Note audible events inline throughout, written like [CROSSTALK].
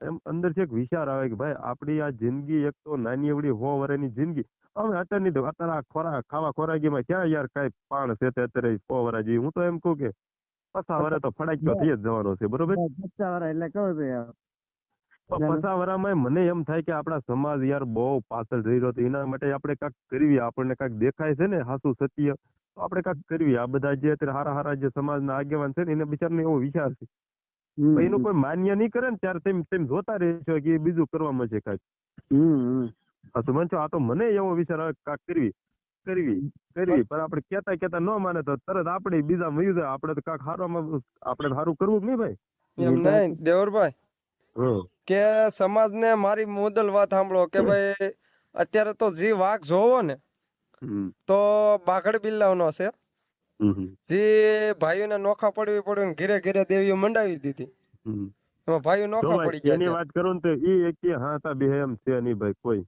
એમ અંદરથી એક વિચાર આવે કે ભાઈ આપણી આ જિંદગી એક તો નાની એવડી સો વર્ષની જિંદગી. હવે અત્યારની અત્યારે આ ખોરાક ખાવા ખોરાકીમાં ક્યાં યાર કઈ પાણ છે તે અત્યારે સો વરા જેવી? હું તો એમ કહું કે પસા વર્ષ તો ફડાક્યો થઈ જ જવાનો છે બરોબર? પચાસ વરા એટલે કહું છું પચાસ વર્ષમાં મને એમ થાય કે આપણા સમાજ યાર બહુ પાછળ રહી રહ્યો એના માટે આપણે કાંઈક કરવી આપણને કાંઈક દેખાય છે ને હાસુ સત્ય તો આપણે કાંઈક કરવી. આ બધા જે અત્યારે હારા હારા જે સમાજના આગેવાન છે ને એને બિચારને એવો વિચાર છે. એનું કોઈ માન્ય નહીં કરે ને ત્યારે તેમ તેમ જોતા રહેશો કે એ બીજું કરવામાં છે કાંઈક. આ તો મંચો આ તો મને એવો વિચાર આવે કે કાંઈક કરવી કરવી કરવી. પણ આપણે કેતા કેતા ન માને તો તરત આપણે બીજા મળી જાય. આપણે તો કાંઈક હારામાં આપણે સારું કરવું કે નહીં ભાઈ. એમ નહીં દેવરભાઈ? હમ. કે સમાજને મારી મુદલ વાત સાંભળો કે ભાઈ અત્યારે તો જે વાઘ જોવો ને તો બાઘડ બિલ્લાવનો છે. જે ભાઈઓને નોખા પડવી પડ્યું ઘેરે ઘેરે દેવીઓ મંડાવી દીધી. એમાં ભાઈઓ નોખા પડી ગયા એની વાત કરું ને તો ઈ એક હા તા બે એમ છે નહીં ભાઈ કોઈ.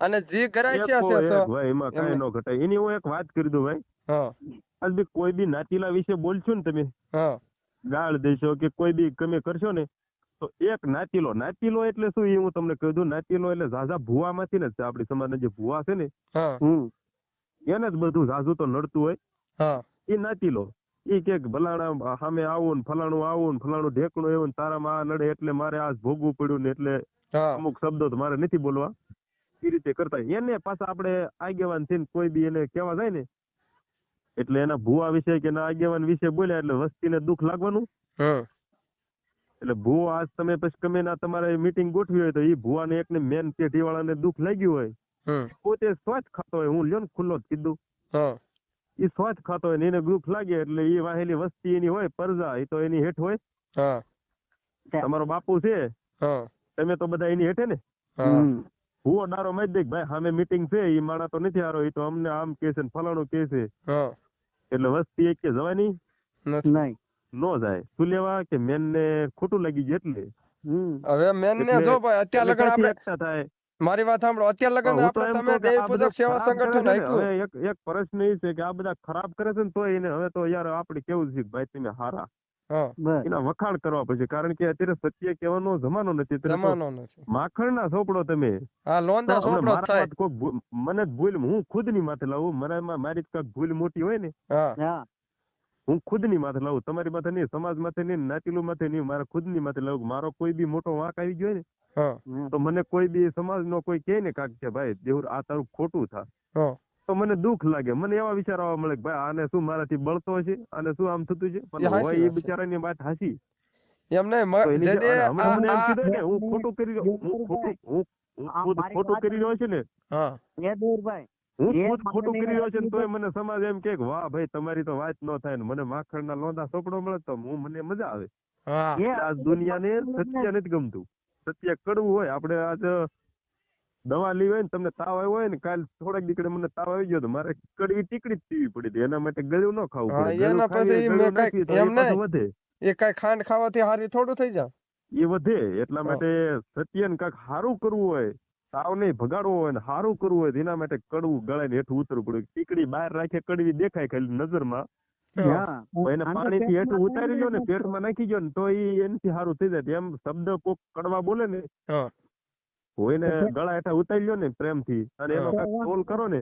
અને જે ગરાસિયા છે ભાઈ એમાં કઈ નો ઘટાય. એની હું એક વાત કરી દઉં ભાઈ. હા. આજ બી કોઈ બી નાતીલા વિશે બોલશો ને તમે હા. ગાળ દેશો કે કોઈ બી તમે કરશો ને તો એક નાતીલો નાતીલો એટલે શું એ હું તમને કહી દઉં નાતીલો એટલે ઝાઝા ભુવામાંથી ને આપડી આપણી સમાજના જે ભુવા છે ને હું. હમ. એને જ બધું ઝાઝું તો નડતું હોય. હા. એ નાતીલો એ કે ભલાણા સામે આવું ને ફલાણું આવું ને ફલાણું ઢેકણું એવું ને તારામાં આ નડે એટલે મારે આ ભોગવું પડ્યું ને એટલે અમુક શબ્દો તો મારે નથી બોલવા. એ રીતે કરતા એને પાછા આપણે આગેવાન થઈને કોઈ બી એને કહેવા જાય ને એટલે એના ભુવા વિશે કે એના આગેવાન વિશે બોલ્યા એટલે વસ્તીને દુઃખ લાગવાનું. એટલે ભુવો આજ તમે પછી ગમે ના તમારે મીટિંગ ગોઠવી હોય તો એ ભુવાને એકને મેન પેઢી વાળાને દુઃખ લાગ્યું હોય. પોતે સ્વચ્છ ખાતો હોય. હું લ્યો ને ખુલ્લો જ કીધું. એ સ્વાદ ખાતો હોય ને એને ગ્રુપ લાગે એટલે એ વાહેલી વસ્તી એની હોય પરજા એ તો એની હેઠ હોય. હા. તમારો બાપુ છે. તમે તો બધા એની હેઠે ને? હું. ડારો મારી દે ભાઈ સામે મીટિંગ છે એ માણા તો નથી હારો એ તો અમને આમ કે છે ને ફલાણું કે છે. એટલે વસ્તી એક કે જવાની? નહીં. નો જાય. શું લેવા? કે મેન ને ખોટું લાગી ગયું એટલે. હવે મેન ને જો ભાઈ અત્યારે લગન આપણે થાય. મારી વાત સાંભળો. અત્યાર લગન આપણે તમે દેવી પૂજક સેવા સંગઠન આપ્યું એક એક પ્રશ્ન એ છે કે આ બધા ખરાબ કરે છે ને તો એને હવે તો યાર આપણે કેવું છે ભાઈ તમે હારા. એના વખાણ કરવા પછી કારણ કે અત્યારે સત્ય કહેવાનો જમાનો નથી જમાનો નથી. માખણના સોપડો તમે. હા લોંદા સોપડો થાય. મને ભૂલ હું ખુદની માથે લાવું મને મારી કંઈક ભૂલ મોટી હોય ને. હા ખુદની માથે લાવું તમારી માથે નહીં સમાજ માથે નહીં નાતીલું માથે નહીં મારા ખુદની માથે લાવું. મારો કોઈ બી મોટો વાંક આવી ગયો ને તો મને કોઈ બી સમાજ નો કોઈ કહે ને કાક કે ભાઈ દેહુર આ તારું ખોટું થા. તો મને દુઃખ લાગે. મને એવા વિચાર આવવા મળે કે ભાઈ આને શું મારાથી બળતો છે અને શું આમ થતું છે? એ પણ હોય એ. બિચારાની વાત હાસી. એમ નહીં તો મ- એની જે જે- દે અને હમણાં મને એમ આ- કીધું ને આ- હું ખોટું કરી રહ્યો હું ખોટું કરી રહ્યો છે ને. હા. એ દૂરભાઈ હું ખુદ ખોટું કરી રહ્યો છું તોય મને સમાજ એમ કે વાહ ભાઈ તમારી તો વાત ન થાય ને મને માખણના લોંધા સોપડો મળે તો હું મને મજા આવે. આ દુનિયાને સત્ય નથી ગમતું. સત્ય કડવું હોય. આપણે આજ દવા લેવી હોય ને તમને તાવ આવ્યો હોય ને કાલ થોડાક દીકડે મને તાવ આવી ગયો તો મારે કડવી ટીકડી જ પીવી પડી હતી. એના માટે ગળ્યું ન ખાવું પડે. એના પછી ગળ્યું મેં કાંઈક નાખીએ તો એ એમ પાછું વધે. એ કઈ ખાંડ ખાવાથી હારી થોડું થઈ જાય. એ વધે. એટલા માટે સત્ય ને કાંઈક સારું કરવું હોય તાવ નહીં ભગાડવો હોય ને સારું કરવું હોય તો એના માટે કડવું ગળાઈને હેઠું ઉતરવું પડે. ટીકડી બહાર રાખે કડવી દેખાય ખાલી નજરમાં. માં એને પાણીથી હેઠું ઉતારી લ્યો ને પેટ પેટમાં નાખી ગયો ને તો એ એનથી સારું થઈ જાય. એમ શબ્દ કોક કડવા બોલે ને હોય કોઈને ગળા હેઠા ઉતારી લ્યો ને પ્રેમથી. અને એનો હા. કરો ને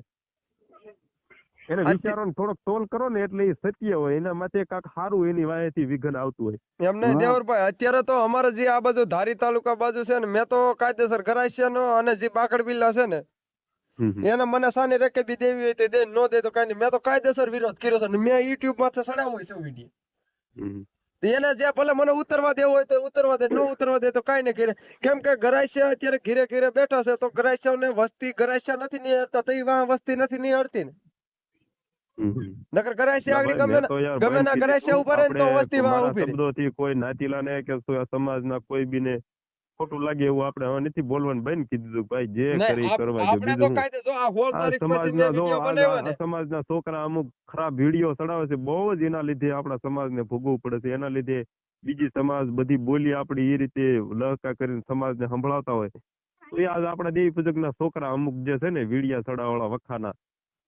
એને વિચારોને થોડોક તોલ કરો ને એટલે એ સત્ય હોય. એના માટે કાક સારું એની વાયેથી વિઘન આવતું હોય. એમ દેવરભાઈ અત્યારે તો અમારે જે આ બાજુ ધારી તાલુકા બાજુ છે ને મેં તો કાયદેસર ગરાસિયાનો અને જે બાકડ બિલ્લા છે ને એને મને સાની રેકે બી દેવી હોય તો દે નો દે તો કઈ નહીં. મેં તો કાયદેસર વિરોધ કર્યો છે ને મેં યુટ્યુબમાંથી હોય છે વીડિયો એને જે ભલે મને ઉતરવા દેવો હોય તો ઉતરવા દે ન ઉતરવા દે તો કાઈ ને કરે. કેમ કે ગરાસિયા અત્યારે ઘીરે ઘીરે બેઠા છે તો ગરાસિયાને વસ્તી ગરાસિયા નથી નિહાળતા તો ઈ વાહ વસ્તી નથી નિહાળતી ને. નકર કરાય છે આગળ ગમે મેં ગમે ના કરાય છે ઉપર તો વસ્તી વાં ઊભી ઊભી રહે. શબ્દોથી કોઈ નાતીલાને કે સમાજ ના કોઈ બી ને ખોટું લાગે એવું આપણે હવે નથી બોલવાનું. બંધ કીધું ભાઈ જે કરે કરવા આપણે બીજું જો આ હોલ તારીખ પછી મે વિડિયો જો બનાવ્યો ને સમાજના છોકરા અમુક ખરાબ વિડિયો ચડાવે છે બહુ જ એના લીધે આપણા સમાજને ભોગવવું પડે છે. એના લીધે બીજી સમાજ બધી બોલી આપણી એ રીતે લહકા કરીને સમાજને સંભળાવતા હોય. તો એ આજ આપણા દેવી પૂજકના છોકરા અમુક જે છે ને વિડિયા ચડાવવાળા વખાના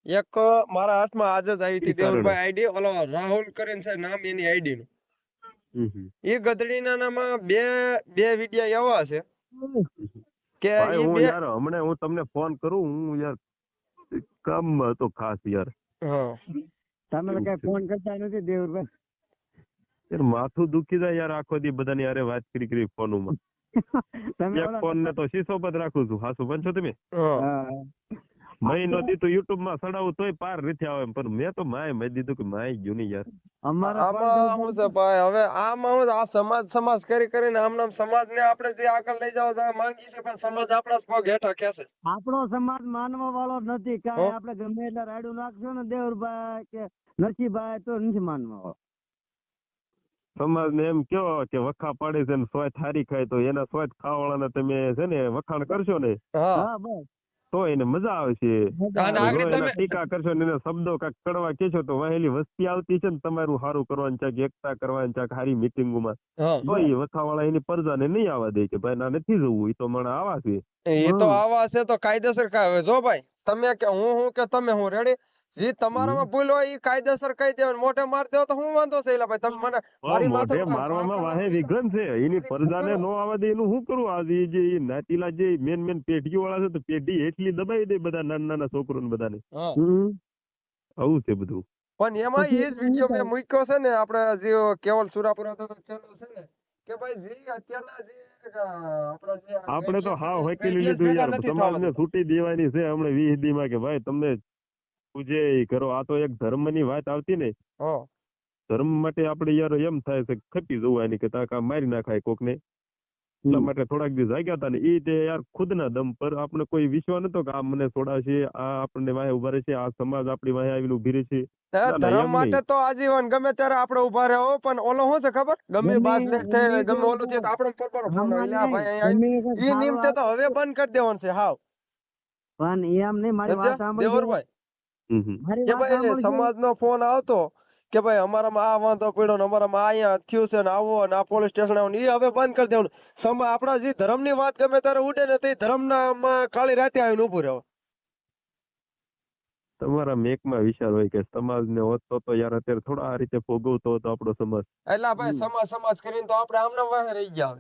એક મારા હાથમાં આજે જ આવી હતી દેવરભાઈ આઈડી. ઓલો રાહુલ કરીને છે નામ એની આઈડી નું એ ગધડીના નામાં બે બે વિડિયા એવા છે કે હું બે યાર હમણાં હું તમને ફોન કરું હું યાર કામ હતો ખાસ યાર. હા. તમે કઈ ફોન કરતા નથી દેવરભાઈ યાર માથું દુખી જાય યાર આખો દી બધાની અરે વાત કરી કરી ફોનમાં. [LAUGHS] તમે એક ફોન ને તો શીશો પર રાખું છું. હાસુ બનશો તમે? હા નો દીધું યુટ્યુબમાં ચડાવું તોય પાર નથી આવે એમ. પણ મેં તો માય મેં દીધું કે માય જૂની યાર. અમારા આમાં શું છે ભાઈ. હવે આમાં હું આ સમાજ સમાજ કરી કરીને આમ નામ સમાજ ને આપણે જે આગળ લઈ જાવ તો માંગી છે પણ સમાજ આપણા પગ હેઠા છે આપણો સમાજ માનવા વાળો નથી. હો? આપણે ગમે એટલે રાયડું નાખશો ને દેવરભાઈ કે નરસિંહભાઈ તો નથી માનવા વાળો સમાજ ને એમ કયો કે વખા પાડે છે ને સ્વાદ થારી ખાય તો એના સ્વાય ખાવાવાળાને તમે છે ને વખાણ કરશો ને? હા બસ. તો એને મજા જો આગળ ટીકા કરશો ને એના શબ્દો કાંક કડવા કેશો તો વહેલી વસ્તી આવતી છે ને તમારું સારું કરવાનું છે કે એકતા કરવાની છે હારી મિટિંગોમાં માં તો એ વખાવાળા એની પરજાને નહીં આવવા દે કે ભાઈ ના નથી જવું. એ તો મને આવા છે. એ તો આવા છે તો કાયદેસર કાય. જો ભાઈ તમે કે હું હું કે તમે હું રેડી જે તમારામાં ભૂલ હોય એ કાયદેસર કહી દેવાનું. મોઢે માર દેવો તો હું વાંધો છે એલા ભાઈ? તમે મને મારી માથે મારવામાં વાહે વિઘન છે. એની પરદાને નો આવવા દે એનું શું કરું? આજે જે નાતીલા જે મેન મેન પેઢીઓ વાળા છે તો પેઢી એટલી દબાઈ દે બધા નાના નાના છોકરોને બધાને. આવું છે બધું. પણ એમાં એ જ વીડિયો મેં મૂક્યો છે ને આપણે જે કેવલ સુરાપુરા તો ચેનલ છે ને કે ભાઈ જે અત્યારના જે આપણા આ તો હા હાવ છે, લીધું યાર સમાજને છૂટી દેવાની છે હમણાં વીસ દી માં કે ભાઈ તમને પૂજે કરો. આ તો એક ધર્મની વાત આવતી ને. ધર્મ માટે આપણે યાર એમ થાય છે કે ખપી જવું એની કે તાકા મારી નાખાય કોકને. એટલા માટે થોડાક દિવસ જાગ્યા હતા ને એ તે યાર ખુદના દમ પર આપણે કોઈ વિશ્વાસ નતો કે આ મને છોડાશે આ આપણને વાહે ઊભા રહેશે આ સમાજ આપણી વાહે આવીને ઊભી રહેશે. ના, ના, ધર્મ માટે તો આજીવન ગમે ત્યારે આપણે ઊભા રહો પણ ઓલો શું છે ખબર? ગમે બાસ થાય ગમે ઓલું તો આપણે પર ફોન આવી. ભાઈ એ ગમે તે હવે બંધ કરી દેવાનું છે હાવ. પણ એમ નહીં મારી વાત સમજ્યા દેવરભાઈ. કે ભાઈ સમાજનો ફોન આવતો કે ભાઈ અમારામાં આ વાંધો પડ્યો ને અમારામાં આ અહીંયા થયું છે ને આવો ને આ પોલીસ સ્ટેશન આવો એ હવે બંધ કરી દેવાનું. સમા આપણા જે ધર્મની વાત ગમે ત્યારે ઉડે ને તે ધર્મના માં કાળી રાતે આવીને ઊભું રહેવું તમારા મેકમાં વિચાર હોય કે સમાજને હોત તો તો યાર અત્યારે થોડા આ રીતે ભોગવતો હતો આપણો સમાજ. એટલે ભાઈ સમાજ સમાજ કરીને તો આપણે આમના વાહે રહી ગયા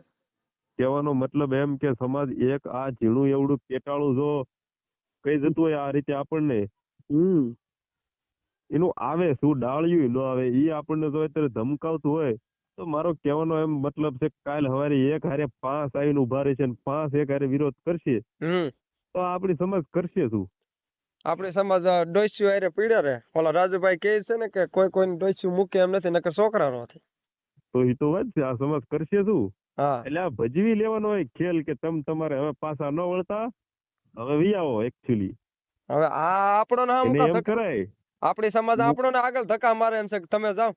કહેવાનો મતલબ એમ કે સમાજ એક આ ઝીણું એવડું પેટાળું જો કઈ જતું હોય આ રીતે આપણને. હમ. એનું આવે શું ડાળિયું ન આવે એ આપણને જો અત્યારે ધમકાવતું હોય તો મારો કહેવાનો એમ મતલબ છે કાલ હવારે એક હારે પાંચ આવીને ઊભા રહેશે ને પાંચ એક હારે વિરોધ કરશે. તો આપણી સમાજ કરશે શું? આપણી સમાજ ડોસ્યુ હારે પીડે રે. ઓલા રાજુભાઈ કહે છે ને કે કોઈ કોઈને ડોસ્યુ મૂકે એમ નથી નકર છોકરા નથી તો એ તો વાત છે આ સમાજ કરશે શું? હા. એટલે આ ભજવી લેવાનો હોય ખેલ કે તમ તમારે હવે પાછા ન વળતા હવે વી આવો એકચ્યુઅલી હવે આ આપણો ને આમ કરાય. આપણી સમાજ આપણો ને આગળ ધક્કા મારે એમ છે કે તમે જાઓ.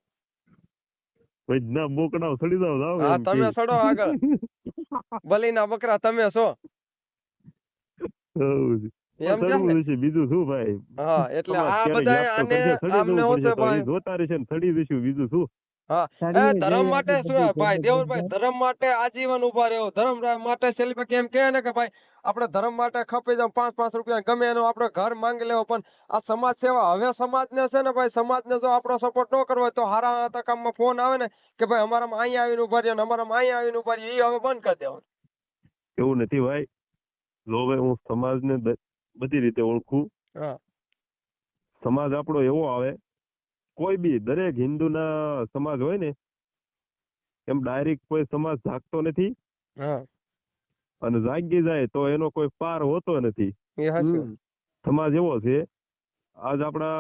વૈજના બોકડાઓ સડી જાવ જાવ હા, તમે સડો આગળ. [LAUGHS] બલીના બકરા તમે છો. એમ છે છે બીજું શું ભાઈ? હા એટલે આ બધા આને આમને હું છે ભાઈ જોતા રહેશે ને સડી જઈશું બીજું શું? સડીએ ધર્મ માટે શું ભાઈ દેવરભાઈ ધર્મ માટે આજીવન ઊભા રહ્યો. ધર્મ માટે સેલિબ્રિટી કેમ કે ને કે ભાઈ આપણે ધર્મ માટે ખપી જાવ પાંચ પાંચ રૂપિયા ગમે એનું આપણે ઘર માંગી લેવો. પણ આ સમાજ સેવા હવે સમાજને છે ને ભાઈ સમાજને જો આપણો સપોર્ટ ન કરવો હોય તો હારા કામમાં ફોન આવે ને કે ભાઈ અમારામાં અહીંયા આવીને ઊભા રહ્યો ને અમારામાં અહીંયા આવીને ઊભા રહ્યો એ હવે બંધ કરી દેવાનું. એવું નથી ભાઈ. જો હવે હું સમાજને બધી રીતે ઓળખું. હા. સમાજ આપણો એવો આવે કોઈ બી દરેક હિન્દુના સમાજ હોય ને એમ ડાયરેક્ટ કોઈ સમાજ જાગતો નથી. અને જાગી જાય તો એનો કોઈ પાર હોતો નથી. સમાજ એવો છે આજ આપણા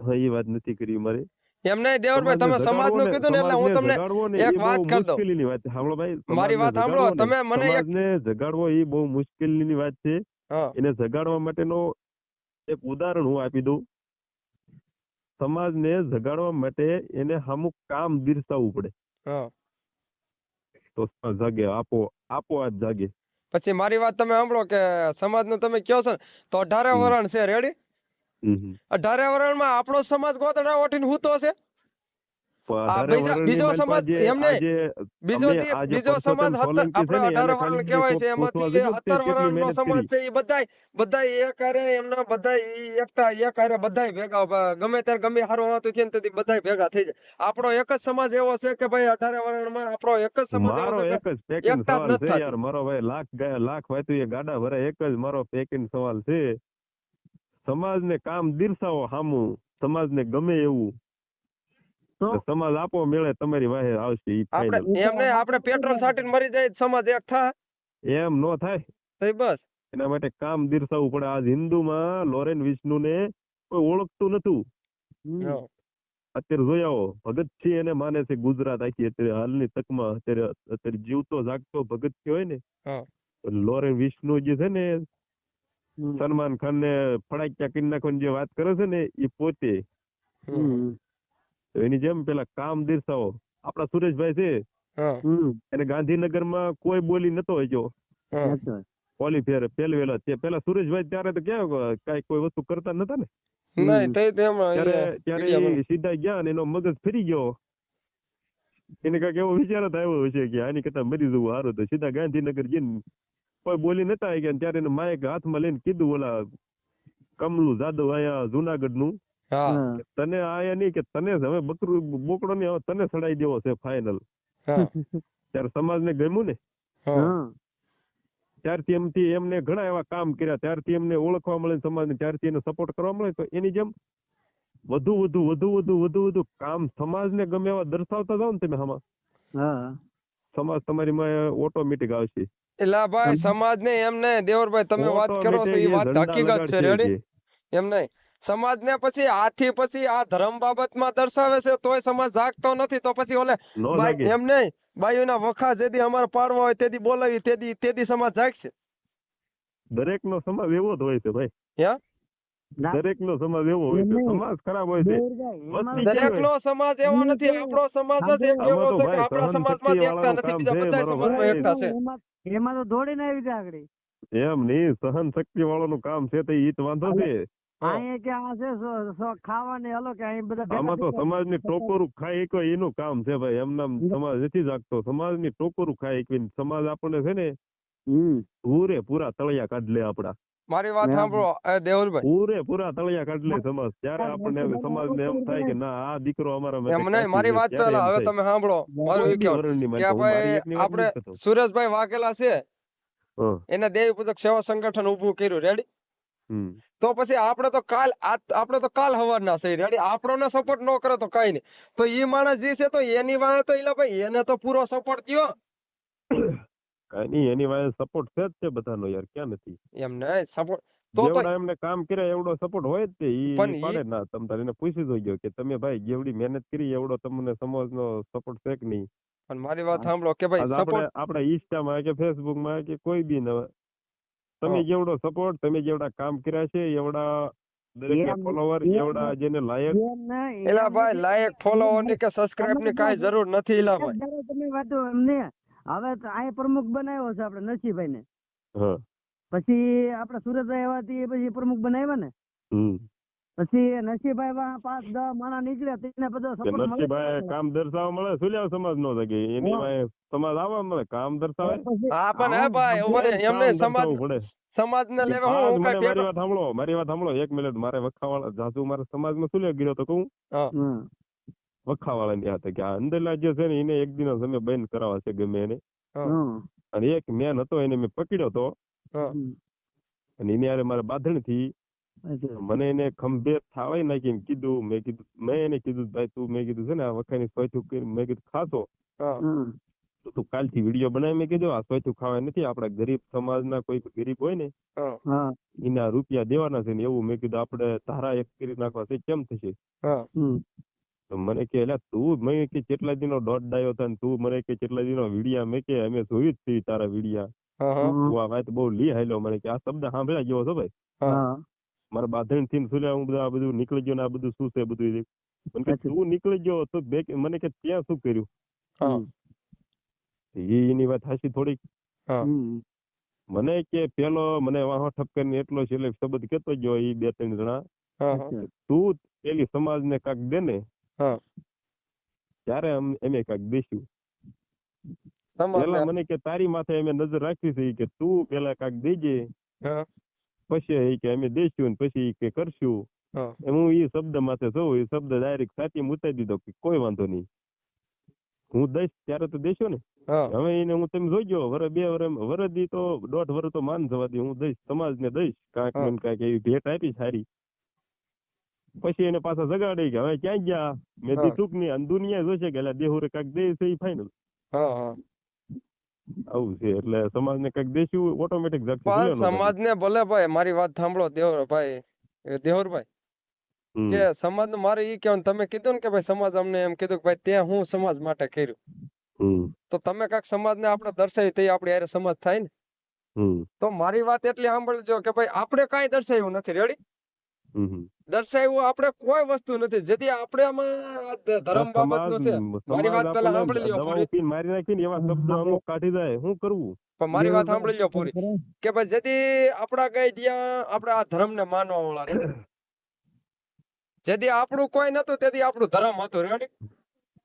હા એ વાત નથી કરી મારે. એમ નહીં દેવરભાઈ તમે સમાજનું કીધું ને એટલે હું તમને એક વાત કરી દઉં. વાત સાંભળો ભાઈ મારી વાત સાંભળો તમે મને એક ને જગાડવો એ બહુ મુશ્કેલીની વાત છે. એને જગાડવા માટેનો એક ઉદાહરણ હું આપી દઉં. સમાજને જગાડવા માટે એને અમુક કામ દિરસાવું પડે. હા. તો સમાજ જાગે આપો આપો આજ જાગે. પછી મારી વાત તમે સાંભળો કે સમાજનું તમે કહો છો ને તો અઢારે. વરણ છે રેડી. અઢારે વરણમાં આપણો સમાજ ગોતડા ઓઠીને હૂતો છે બીજો- સમાજ જે એમ નહીં. આજે બીજો બીજો સમાજ આપણે અઢાર વર્ણ કહેવાય છે એમાંથી તે સત્તર વર્ણનો સમાજ છે એ બધાય બધાય એક હારે એમના બધાય એકતા એક હારે બધાય ભેગા ગમે ત્યારે ગમે હારું હોતું છે ને તેથી બધાય ભેગા થઈ જાય. આપણો એક જ સમાજ એવો છે કે ભાઈ અઢારે વર્ણમાં આપણો એક જ સમાજ મારો એક જ પેકિંગ એકતા સવાલ છે યાર. મારો ભાઈ લાખ ગયા લાખ વાતું એ ગાડા ભરે. એક જ મારો પેકિંગ સવાલ છે. સમાજને કામ દીર્સાવો સમાજ સમાજને ગમે એવું. તો તો સમાજ આપો મેળે તમારી વાહે આવશે આપણે એમને એમ આપણે પેટ્રોલ છાટીને મરી જાય સમાજ એક થાય. એમ નો થાય. તો બસ. એના માટે કામ દીર્સાવવું પડે. આજ હિન્દુમાં લોરેન વિષ્ણુને કોઈ ઓળખતું નતું. અત્યારે જોઈ આવો ભગતસિંહ એને માને છે ગુજરાત આખી. અત્યારે હાલની તકમાં અત્યારે અત્યારે જીવતો જાગતો ભગતસિંહ હોય ને. લોરેન વિષ્ણુ જે છે ને સલમાન ખાન ને ફડાક્યા કરી નાખવાની જે વાત કરે છે ને એ પોતે. એની જેમ પેલા કામ દિરસાઓ. આપડા સુરેશભાઈ છે. એને ગાંધીનગરમાં કોઈ બોલી નતો હોય હા. અચ્છા. પોલી ફેર પહેલવેલા પેલા સુરેશભાઈ ત્યારે તો ક્યાં કઈ કોઈ વસ્તુ કરતા નતા ને? નહીં તે તેમ ત્યારે સીધા ગયા ને એનો મગજ ફરી ગયો. એને કંઈક એવો વિચાર આવ્યો હશે કે આની કરતા મરી જવું સારું તો સીધા ગાંધીનગર જઈને કોઈ બોલી નતા આવી ગયા ત્યારે એને માયક હાથમાં લઈને કીધું ઓલા કમલું જાદવ અહીંયા જુનાગઢનું. તને આ નહીં કે તને હવે બકરું બોકડો ને તને સડાઈ દેવો છે ફાઈનલ હા. [LAUGHS] ત્યારે સમાજને ગમ્યું ને. ત્યારથી એમથી એમને ઘણા એવા કામ કર્યા. ત્યારથી એમને ઓળખવા મળે સમાજને ત્યારથી એને સપોર્ટ કરવા મળે તો એની જેમ વધુ વધુ વધુ વધુ વધુ વધુ કામ સમાજને ગમે એવા દર્શાવતા જાઓ ને તમે આમાં. સમાજ તમારી માં ઓટોમેટિક આવશે. એટલે ભાઈ સમાજ ને એમ નહીં દેવરભાઈ તમે વાત કરો છો એ વાત હકીકત છે. રેડી એમ નહીં? સમાજ ને પછી આથી પછી આ ધર્મ બાબતમાં દર્શાવે છે તોય સમાજ જાગતો નથી. તો પછી ઓલે એમ નહીં બાયુના વખા જેદી અમારે પાડવા હોય તેદી બોલાવી તેદી તેદી સમાજ જાગશે. દરેક નો સમાજ એવો જ હોય છે ભાઈ. ના. દરેક નો સમાજ એવો હોય છે. સમાજ ખરાબ હોય છે. દરેક નો સમાજ એવો નથી. આપણો સમાજ જ એક એવો છે કે આપણા સમાજમાં એકતા નથી બીજા બધા. સમાજમાં એકતા છે. એમાં તો દોડીને આવી જાય આગળ. એમ નહીં સહન શક્તિ વાળાનું કામ છે તો ઈ જ વાંધો છે. હા. અહીંયા કે આ છે? સો- સો ખાવાની હલો કે અહીં બધા આમાં તો સમાજની ટોકોરું ખાઈ એક એનું કામ છે ભાઈ. એમ સમાજ નથી જાગતો. સમાજની ટોકોરું ખાઈ એકવીને સમાજ આપણને છે ને પૂરે પૂરા તળિયા કાઢ લે આપડા મારી વાત સાંભળો દેવલભાઈ. પૂરે પૂરા તળિયા કાઢ લે સમાજ. ત્યારે આપણને એમ સમાજને એમ થાય કે ના આ દીકરો અમારા એમ નહીં મારી વાત ચાલો હવે તમે સાંભળો. મારું કે ભાઈ આપણે સુરેશભાઈ વાઘેલા છે. હં, એને દેવી પૂજક સેવા સંગઠન ઉભું કર્યું. રેડી. તો પછી આપણે તો કાલ આપણે તો કાલ હવારના છે. રેડી? આપણોને સપોર્ટ ન કરે તો કઈ નહીં. તો એ માણસ જે છે તો એની વાંહે તો એટલે ભાઈ એને તો પૂરો સપોર્ટ થયો. કઈ નહીં એની વાંહે સપોર્ટ છે જ છે બધાનો યાર ક્યાં નથી? એમ નહીં સપોર્ટ તો તો એમને કામ કર્યા એવડો સપોર્ટ હોય જ તે ઈ પાડે ના. તમ તારે પૂછી જોજો કે તમે ભાઈ જેવડી મહેનત કરી એવડો તમને સમાજનો સપોર્ટ છે કે નહીં? પણ મારી વાત સાંભળો કે ભાઈ આપણે સપોર્ટ આપણા ઇન્સ્ટામાં કે ફેસબુકમાં કે કોઈ બી ન તમે જેવડો સપોર્ટ તમે જેવડા કામ કર્યા છે એવડા દરેક ફોલોવર એવડા જેને લાયક એલા ભાઈ લાયક ફોલોવરની કે સબસ્ક્રાઇબની કાંઈ જરૂર નથી એલા ભાઈ? તમે વાતો એમને હવે પ્રમુખ બનાવ્યો છે આપણે નરસિંહભાઈ ને પછી આપણે સુરત રહેવાથી પછી પ્રમુખ બનાવ્યા ને? હમ. પછી નસીભાઈ પાંચ દસ માણા નીકળ્યા તેને બધો છે. કામ દર્શાવવા મળે સુલ્યા સમાજ નો શકે એની હા. સમાજ આવવા મળે કામ દર્શાવે હા પણ હે ભાઈ એમને સમાજ પડે સમાજ ને લેવા હું કઈ મારી વાત સાંભળો મારી વાત સાંભળો એક મિનિટ મારે વખાવાળા જાસુ મારા સમાજમાં સુલ્યા ગયો તો કહું હમ. વખાવાળા ની હાથે કે આ અંદરલા જે છે ને એને એક દિન સમય બંધ કરાવવા છે ગમે એને હમ. અને એક મેન હતો એને મેં પકડ્યો તો અને એની હારે મારે બાંધણી થી. મને એને ખંભે થાળી નાખીને કીધું મેં કીધું મેં એને કીધું ભાઈ તું મેં કીધું છે ને આ વખાની સોયથું કરી મેં કીધું ખાતો હા. તો તું કાલથી વીડિયો બનાવી મેં કીધું આ સોયથું ખાવા નથી આપણા ગરીબ સમાજના કોઈ ગરીબ હોય ને હા. હા. એના રૂપિયા દેવાના છે ને એવું મેં કીધું આપણે ધારા એક કરી નાખવા છે કેમ થશે? તો મને કે એલા તું મેં કે કેટલા દિનો દોઢ ડાયો હતા ને તું મને કે કેટલા દિનો વિડિયા મેં કે અમે જોયું જ છે તારા વિડિયા. હા હા. તું આ વાત બહુ લી હાલ્યો મને કે આ શબ્દ સાંભળ્યા ગયો છે ભાઈ. હા. મારા બાંધણથી શું હું બધા આ બધું નીકળી ગયો ને આ બધું શું છે બધું એ. મને કે તું નીકળી ગયો તો બે મને કે ત્યાં શું કર્યું? હા. એની વાત હાશી થોડીક. હા. મને કે પેલો મને વાહો ઠપકર ને એટલો એટલે શબ્દ કેતો ગયો એ બે ત્રણ જણા. તું પેલી સમાજ ને કાક દે ને ત્યારે અમ- કાક દેશું. પેલા મને કે તારી માથે એમે નજર રાખી છે કે તું પેલા કાક દેજે. હા. પછી એ કે અમે દેશું ને પછી કે કરશું. હું. એ શબ્દ માથે જોઉં એ શબ્દ ડાયરેક્ટ સાચી ઉતારી દીધો કે કોઈ વાંધો નહીં. હું દઈશ ત્યારે તો દેશો ને. હવે એને હું તમે જોઈ ગયો વર બે વર વરદી તો દોઢ વર તો માન જવા દે હું દઈશ સમાજને દઈશ. કાંઈક. ને કાંઈક એવી ભેટ આપી સારી. પછી એને પાછા જગાડી કે હવે ક્યાં ગયા? મેં દીધું કે નહીં અને દુનિયા જોશે કે એટલે દેહુરે કાંઈક દે છે એ હા. આવું છે એટલે સમાજને કંઈક દેશું ઓટોમેટિક જાગશે નો સમાજને ભલે ભાઈ મારી વાત સાંભળો દેવર ભાઈ દેવર ભાઈ. કે સમાજ મારે ઈ કહેવાનું તમે કીધું ને કે ભાઈ સમાજ અમને એમ કીધું કે ભાઈ તે હું સમાજ માટે કર્યું. તો તમે કાંઈક સમાજને આપણે દર્શાવી તે આપણે યારે સમાજ થાય ને. તો મારી વાત એટલી સાંભળજો કે ભાઈ આપણે કાંઈ દર્શાવ્યું નથી. રેડી. દર્શાવ્યું આપણે કોઈ વસ્તુ નથી. જેથી આપણે આમાં ધર્મ બાબતનું છે મારી વાત સમાજ પહેલા સાંભળી લ્યો પૂરી. મારી નાખીને એવા શબ્દો અમુક કાઢી જાય. શું કરવું? પણ મારી વાત સાંભળી લ્યો પૂરી કે ભાઈ જેથી આપણા કઈ ત્યાં આપણે આ ધર્મને માનવા વાળા રે જેથી આપણું કોઈ નતું તેથી આપણું ધર્મ હતું. રેડી?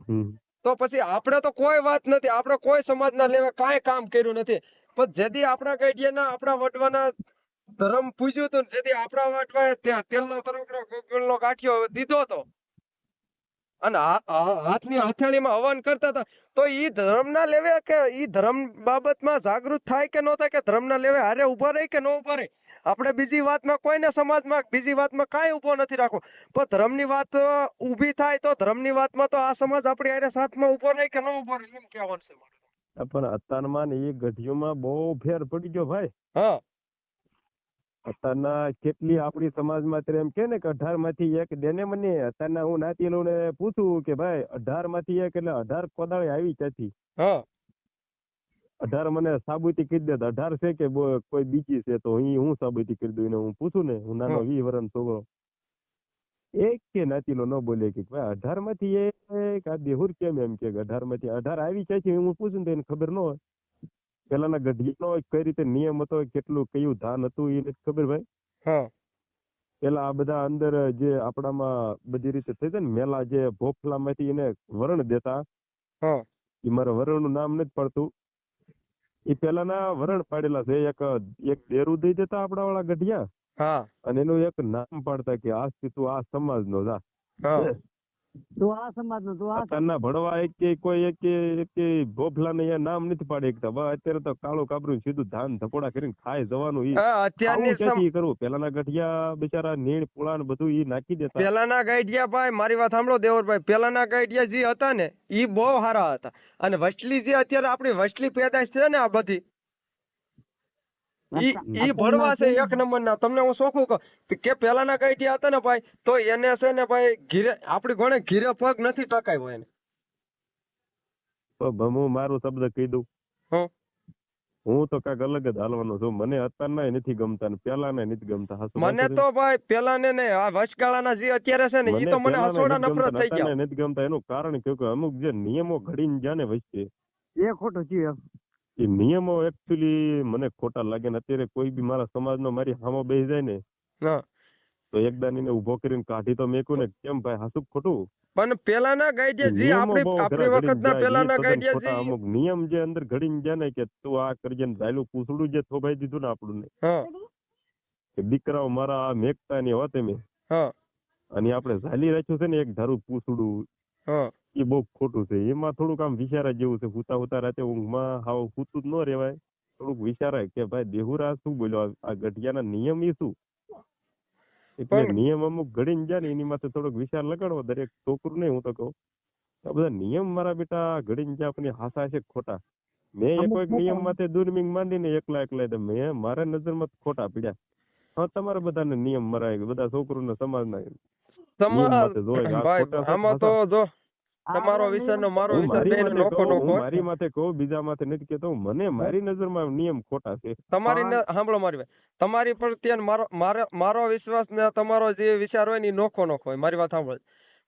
હમ. તો પછી આપણે તો કોઈ વાત નથી. આપણે કોઈ સમાજના લેવા કાંઈ કામ કર્યું નથી. પણ જેથી આપણા ના આપણા વડવાના ધર્મ પૂજ્યું હતું જેથી આપણા ત્યાં તેલનો તરકડો ગોગળનો કાઠિયો દીધો હતો. અને હાથની હથેળીમાં હવન કરતા હતા. તો એ ધર્મના લેવે કે એ ધર્મ બાબતમાં જાગૃત થાય કે ન થાય કે ધર્મના લેવે હારે ઊભા રહે કે ન ઊભા રહે? આપણે બીજી વાતમાં કોઈને સમાજમાં બીજી વાતમાં કાંઈ ઊભો નથી રાખવો. પણ ધર્મની વાત ઊભી થાય તો ધર્મની વાતમાં તો આ સમાજ આપણી હારે સાથમાં ઊભો રહે કે ન ઊભો રહે? એમ કહેવાનું છે મારું પણ અત્યારમાં ને એ ગઢીઓમાં બહુ ફેર પડી ગયો ભાઈ. હા. અત્યારના કેટલી આપણી સમાજમાં અત્યારે એમ કે ને કે અઢારમાંથી એક દેને મને અત્યારના હું નાતીલોને પૂછું કે ભાઈ અઢારમાંથી એક એટલે અઢાર કોદાળી આવી ત્યાંથી અઢાર મને સાબુતી કરી દે અઢાર છે કે કોઈ બીજી છે તો અહીં હું સાબુતી કરી દઉં હું પૂછું ને હું નાનો. વી વરણ છોકરો. એક કે નાતીલો ન બોલે કે ભાઈ અઢારમાંથી એક આ દેહુર કેમ એમ કે અઢારમાંથી અઢાર આવી ક્યાંથી? હું પૂછું ને તો એને ખબર ન હોય. પેલાના ગઢીનો કઈ રીતે નિયમ હતો કેટલું કયું ધાન હતું એ નથી ખબર ભાઈ. હા. પેલા આ બધા અંદર જે આપણામાં બધી રીતે થઈ જાય ને મેલા જે ભોફલામાંથી એને વરણ દેતા હા. એ મારા વરણનું નામ નથી પડતું. એ પેલાના વરણ પાડેલા છે એક એક દેરું દઈ દેતા આપણા વાળા ગઢિયા. હા. અને એનું એક નામ પાડતા કે આ તું આ સમાજનો જા. હા સમાજ નો ભણવા એક કે કોઈ એક કે એક કે ભોફલાને અહીંયા નામ નથી પાડી એકતા બસ અત્યારે તો કાળું કાબરું સીધું ધાન ધપોડા કરીને ખાય જવાનું ઈ. અત્યારની ક્યાંથી કરવું? પેલાના ગઢિયા બિચારા નીણ પુળા ને બધું ઈ નાખી દેતા. પેલાના ગઠિયા ભાઈ મારી વાત સાંભળો દેવરભાઈ પેલાના ગઠિયા જે હતા ને ઈ બહુ સારા હતા. અને વસલી જે અત્યારે આપણી વસલી પેદાશ છે ને આ બધી ઈ ઈ ભણવા છે એક નંબરના. તમને હું શોખું કહું કે પેલાના ગાઈડિયા હતા ને ભાઈ તો એને છે ને ભાઈ ઘીરે આપણી ઘોડે ઘીરે પગ નથી ટકાવ્યો એને. હું મારું શબ્દ કહી દઉં. હું? તો કાંઈક અલગ જ હાલવાનો છું. મને અત્યારના નથી ગમતા ને પેલાના નથી ગમતા. મને તો ભાઈ પેલા ને આ વચગાળાના જે અત્યારે છે ને ઈ તો મને હસોડા નફરત થઈ ગયા. નથી ગમતા. એનું કારણ કે અમુક જે નિયમો ઘડીને જાને ને વચ્ચે. એ ખોટું એમ. એ નિયમો એકચ્યુઅલી મને ખોટા લાગે ને અત્યારે કોઈ બી મારા સમાજનો મારી હામો બેસી જાય ને તો એકદા એને ઊભો કરીને કાઢી તો મેકું ને. કેમ ભાઈ હાસું ખોટું? પણ પેલાના ગાઈડિયા જે આપણે આપણી વખતના પેલાના ગાઈડિયા જે અમુક નિયમ જે અંદર ઘડીને જાય ને કે તું આ કરજે ને ઝાયલું પૂછડું જે થોભાઈ દીધું ને આપણું ને કે દીકરાઓ મારા આ મેકતા ની હોત એમ હા. અને આપણે ઝાલી રાખ્યું છે ને એક ધારું પૂછડું. હા. એ બહુ ખોટું છે. એમાં થોડુંક આમ વિચારા જેવું છે. હુતા હુતા રાતે ઊંઘમાં હાવ હુતું જ ન રહેવાય થોડુંક વિચારાય કે ભાઈ દેહુરા શું બોલ્યો? આ- ગઢિયાના નિયમ એ શું? એટલે નિયમ અમુક ઘડીને જાય ને એની માથે થોડોક વિચાર લગાડવો. દરેક છોકરું નહીં હું તો કહું. આ બધા નિયમ મારા બેટા ઘડીને જાય આપણી હાસા છે ખોટા. મેં એક એક નિયમ માથે દુર્મિંગ માંડીને એકલા એકલા મેં મારા નજરમાં ખોટા પીડ્યા. હા તમારા બધાને નિયમ મરાય બધા છોકરોના સમાજના સમાજ ના ભાઈ આમાં તો જો તમારો વિસર નો મારો વિસર બે નોખો નોખો મારી માથે કહો બીજા માથે નથી કેતો મને મારી નજરમાં નિયમ ખોટા છે. તમારી સાંભળો મારી વાત. તમારી પર ત્યાં મારો મારો મારો વિશ્વાસ ને તમારો જે વિચાર હોય ને નોખો નોખો હોય મારી વાત સાંભળો.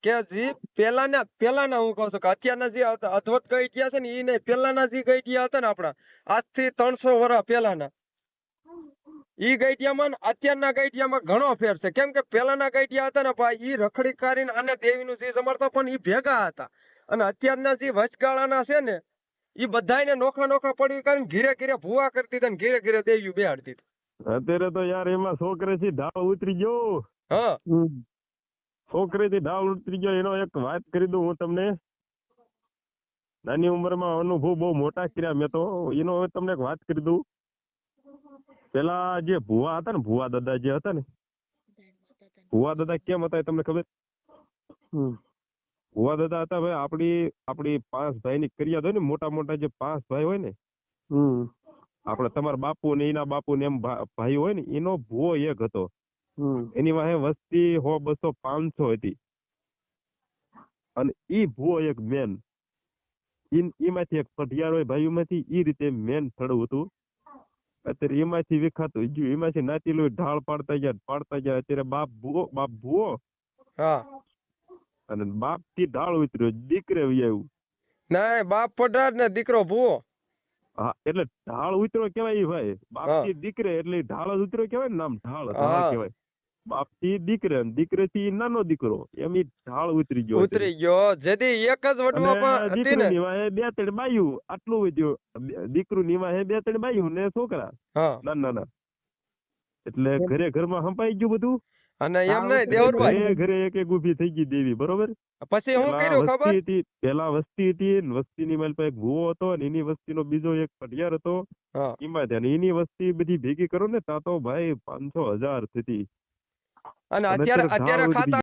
કે જે પેલાના પેલાના હું કહું છું કે અત્યારના જે અધવટ ગઈ ગયા છે ને એ નહીં પેલાના જે ગઈ ગયા હતા ને આપણા આજથી ત્રણસો વર્ષ પેલાના ઈ ગઈટિયામાં અત્યારના ગઈટિયામાં ઘણો ફેર છે. કેમ કે પેલાના ગઈટિયા હતા ને ભાઈ ઈ રખડી કરીને અને દેવીનું જે સમર્થન પણ ઈ ભેગા હતા. અને અત્યારના જે વચગાળાના છે ને ઈ બધાને નોખા નોખા પડી કરીને ઘીરે ઘીરે ભૂવા કરતી હતી ઘીરે ઘીરે દેવી બેહાડતી હતી. અત્યારે તો યાર એમાં છોકરે થી ઢાળ ઉતરી ગયો. હા. છોકરે થી ઢાળ ઉતરી ગયો એનો એક વાત કરી દઉં હું તમને. નાની ઉંમરમાં અનુભવ બહુ મોટા કર્યા મેં તો. એનો હવે તમને એક વાત કરી દઉં. પેલા જે ભુવા હતા ને ભુવા દાદા જે હતા ને ભુવા દાદા કેમ હતા એ તમને ખબર? ભુવા દાદા હતા ભાઈ આપડી આપડી પાંચ ભાઈની કરિયાદ હોય ને મોટા મોટા જે પાંચ ભાઈ હોય ને. આપણે તમારા બાપુ ને એના બાપુ ને એમ ભાઈ હોય ને એનો ભુવો એક હતો. એની વાહે વસ્તી હો બસો પાંચસો હતી. અને ઈ ભુવો એક મેન એમાંથી એક પઢિયાર હોય ભાઈઓમાંથી ઈ રીતે મેન થડું હતું. અત્યારે એમાંથી વિખાતું ગયું. એમાંથી નાતીલું ઢાળ પાડતા ગયા પાડતા ગયા. અત્યારે બાપ ભૂવો બાપ ભૂવો. હા. અને બાપથી ઢાળ ઉતર્યો. દીકરે આવ્યું ના બાપ પડાર ને દીકરો ભૂવો. હા એટલે ઢાળ ઉતરો કેવાય ભાઈ. બાપથી દીકરે એટલે ઢાળ જ ઉતરો કેવાય ને નામ ઢાળ. ઢાળ કેવાય. બાપથી દીકરે દીકરે થી નાનો દીકરો એમ ઈ ઢાળ ઉતરી ગયો ઉતરી ગયો. જેથી એક જ પણ હતી ને? નિવાહે બે ત્રણ બાયું આટલું વધ્યું દીકરું નિવાહે બે ત્રણ બાયું ને છોકરા. હા. નાના નાના એટલે ઘરે ઘરમાં સંપાઈ ગયું બધું. અને એમ નહીં દેવરભાઈ. ઘરે એક એક ઊભી થઈ ગઈ દેવી બરોબર? પછી હું કર્યું ખબર? વસ્તી હતી પેલા વસ્તી હતી વસ્તી ની મારી પાસે એક ભૂવો હતો અને એની વસ્તીનો બીજો એક પટિયાર હતો. એમાં ત્યાં એની વસ્તી બધી ભેગી કરો ને તા તો ભાઈ પાંચસો હજાર થતી. અને અત્યારે અત્યારે ખાતા